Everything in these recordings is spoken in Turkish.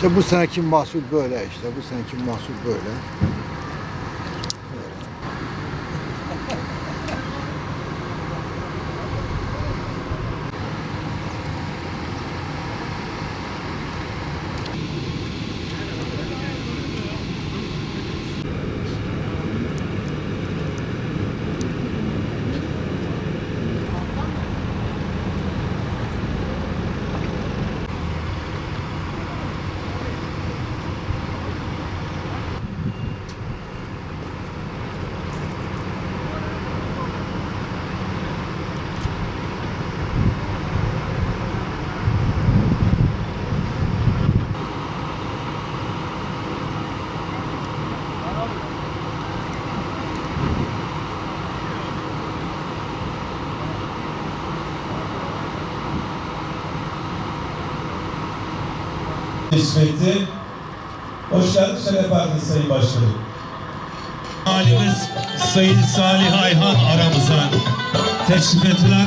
İşte bu seneki mahsul böyle işte. Bu seneki mahsul böyle. Nispeti. Hoş geldiniz, şeref verdiniz Sayın Başkanım. Valimiz Sayın Salih Ayhan aramıza teşrif ettiler.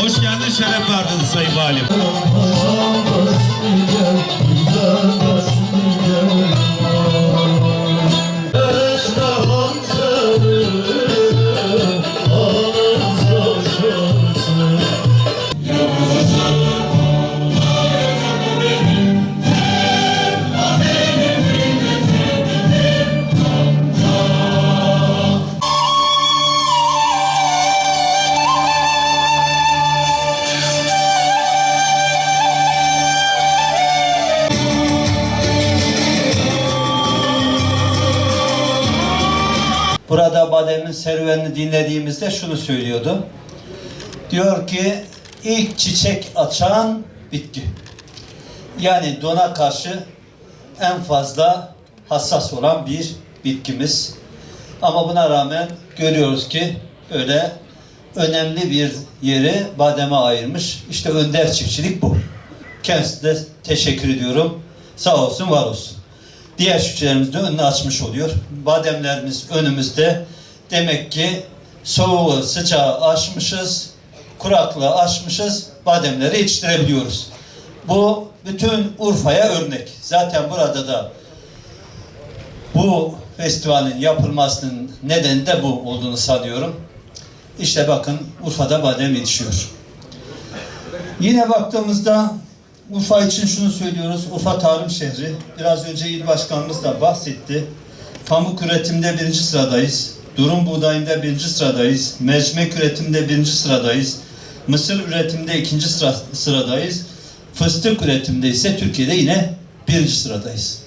Hoş geldin, şeref verdin Sayın Valim. Burada Badem'in serüvenini dinlediğimizde şunu söylüyordu. Diyor ki ilk çiçek açan bitki. Yani dona karşı en fazla hassas olan bir bitkimiz. Ama buna rağmen görüyoruz ki öyle önemli bir yeri bademe ayırmış. İşte önder çiftçilik bu. Kendisine teşekkür ediyorum. Sağ olsun, var olsun. Diğer çiftçilerimiz de önünü açmış oluyor. Bademlerimiz önümüzde. Demek ki soğuğu, sıcağı aşmışız, kuraklığı aşmışız, bademleri yetiştirebiliyoruz. Bu bütün Urfa'ya örnek. Zaten burada da bu festivalin yapılmasının nedeni de bu olduğunu sanıyorum. İşte bakın Urfa'da badem yetişiyor. Yine baktığımızda Urfa için şunu söylüyoruz. Urfa tarım şehri. Biraz önce il başkanımız da bahsetti. Pamuk üretimde birinci sıradayız. Durum buğdayında birinci sıradayız. Mercimek üretimde birinci sıradayız. Mısır üretimde ikinci sıra, sıradayız. Fıstık üretimde ise Türkiye'de yine birinci sıradayız.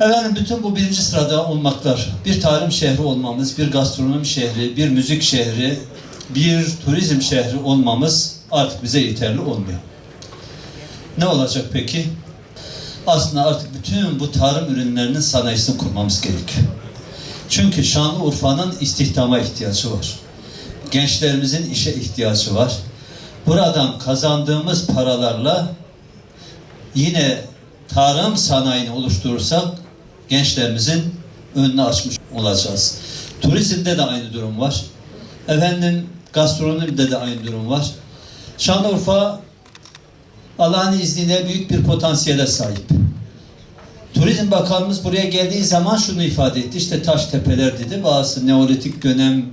Efendim bütün bu birinci sırada olmaklar, bir tarım şehri olmamız, bir gastronomi şehri, bir müzik şehri, bir turizm şehri olmamız artık bize yeterli olmuyor. Ne olacak peki? Aslında artık bütün bu tarım ürünlerinin sanayisini kurmamız gerekiyor. Çünkü Şanlıurfa'nın istihdama ihtiyacı var. Gençlerimizin işe ihtiyacı var. Buradan kazandığımız paralarla yine tarım sanayini oluşturursak gençlerimizin önünü açmış olacağız. Turizmde de aynı durum var. Efendim gastronomide de aynı durum var. Şanlıurfa Allah'ın izniyle büyük bir potansiyele sahip. Turizm Bakanımız buraya geldiği zaman şunu ifade etti. İşte taş tepeler dedi. Bazı neolitik dönem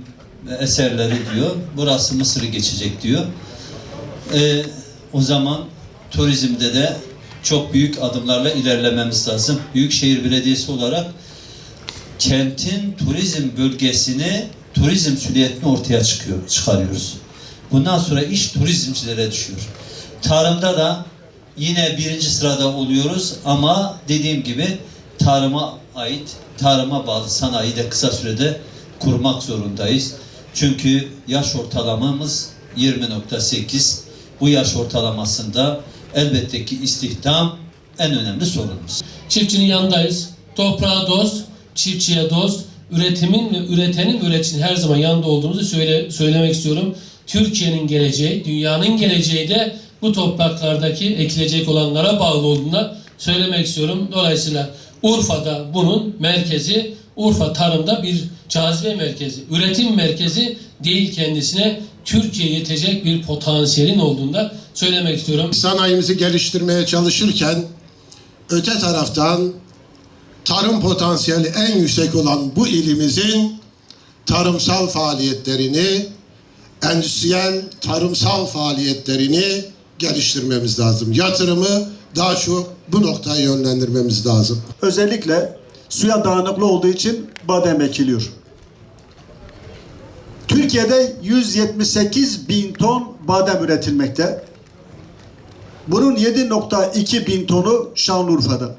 eserleri diyor. Burası Mısır'ı geçecek diyor. Ee, o zaman turizmde de çok büyük adımlarla ilerlememiz lazım. Büyükşehir Belediyesi olarak kentin turizm bölgesini, turizm süliyetini ortaya çıkıyor, çıkarıyoruz. Bundan sonra iş turizmcilere düşüyor. Tarımda da yine birinci sırada oluyoruz ama dediğim gibi tarıma ait, tarıma bağlı sanayi de kısa sürede kurmak zorundayız. Çünkü yaş ortalamamız 20.8. Bu yaş ortalamasında elbette ki istihdam en önemli sorunumuz. Çiftçinin yanındayız. Toprağa dost, çiftçiye dost, üretimin ve üretenin üreticinin her zaman yanında olduğumuzu söyle, söylemek istiyorum. Türkiye'nin geleceği, dünyanın geleceği de bu topraklardaki ekilecek olanlara bağlı olduğuna söylemek istiyorum. Dolayısıyla Urfa'da bunun merkezi, Urfa tarımda bir cazibe merkezi, üretim merkezi değil kendisine Türkiye yetecek bir potansiyelin olduğunda söylemek istiyorum. sanayimizi geliştirmeye çalışırken öte taraftan tarım potansiyeli en yüksek olan bu ilimizin tarımsal faaliyetlerini, endüstriyel tarımsal faaliyetlerini geliştirmemiz lazım. Yatırımı daha çok bu noktaya yönlendirmemiz lazım. Özellikle suya dayanıklı olduğu için badem ekiliyor. Türkiye'de 178 bin ton badem üretilmekte. Bunun 7.2 bin tonu Şanlıurfa'da.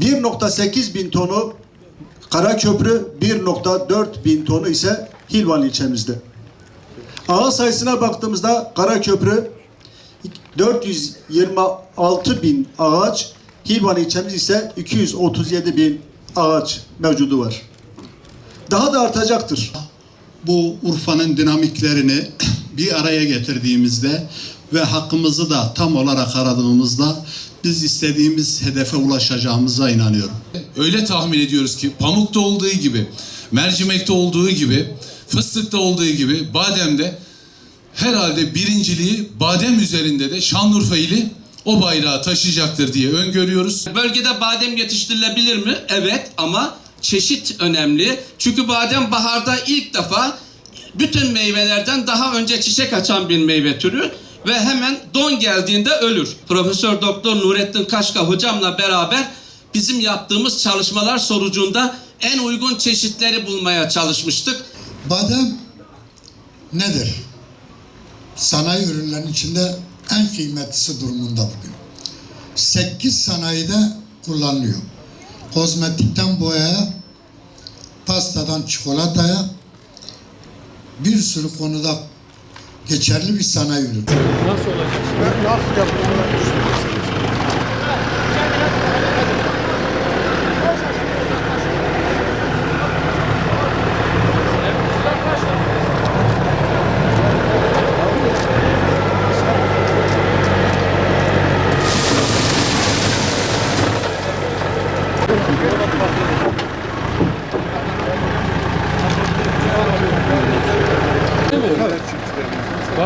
1.8 bin tonu Karaköprü, 1.4 bin tonu ise Hilvan ilçemizde. Ağaç sayısına baktığımızda Karaköprü 426 bin ağaç, Hilvan ilçemiz ise 237 bin ağaç mevcudu var. Daha da artacaktır. bu Urfa'nın dinamiklerini bir araya getirdiğimizde ve hakkımızı da tam olarak aradığımızda biz istediğimiz hedefe ulaşacağımıza inanıyorum. öyle tahmin ediyoruz ki pamukta olduğu gibi, mercimekte olduğu gibi, fıstıkta olduğu gibi bademde herhalde birinciliği badem üzerinde de Şanlıurfa ili o bayrağı taşıyacaktır diye öngörüyoruz. Bölgede badem yetiştirilebilir mi? Evet ama çeşit önemli. Çünkü badem baharda ilk defa bütün meyvelerden daha önce çiçek açan bir meyve türü ve hemen don geldiğinde ölür. Profesör Doktor Nurettin Kaşka hocamla beraber bizim yaptığımız çalışmalar sonucunda en uygun çeşitleri bulmaya çalışmıştık. Badem nedir? Sanayi ürünlerinin içinde en kıymetlisi durumunda bugün. 8 sanayide kullanılıyor. Kozmetikten boyaya, pastadan çikolataya bir sürü konuda geçerli bir sanayi ürünü.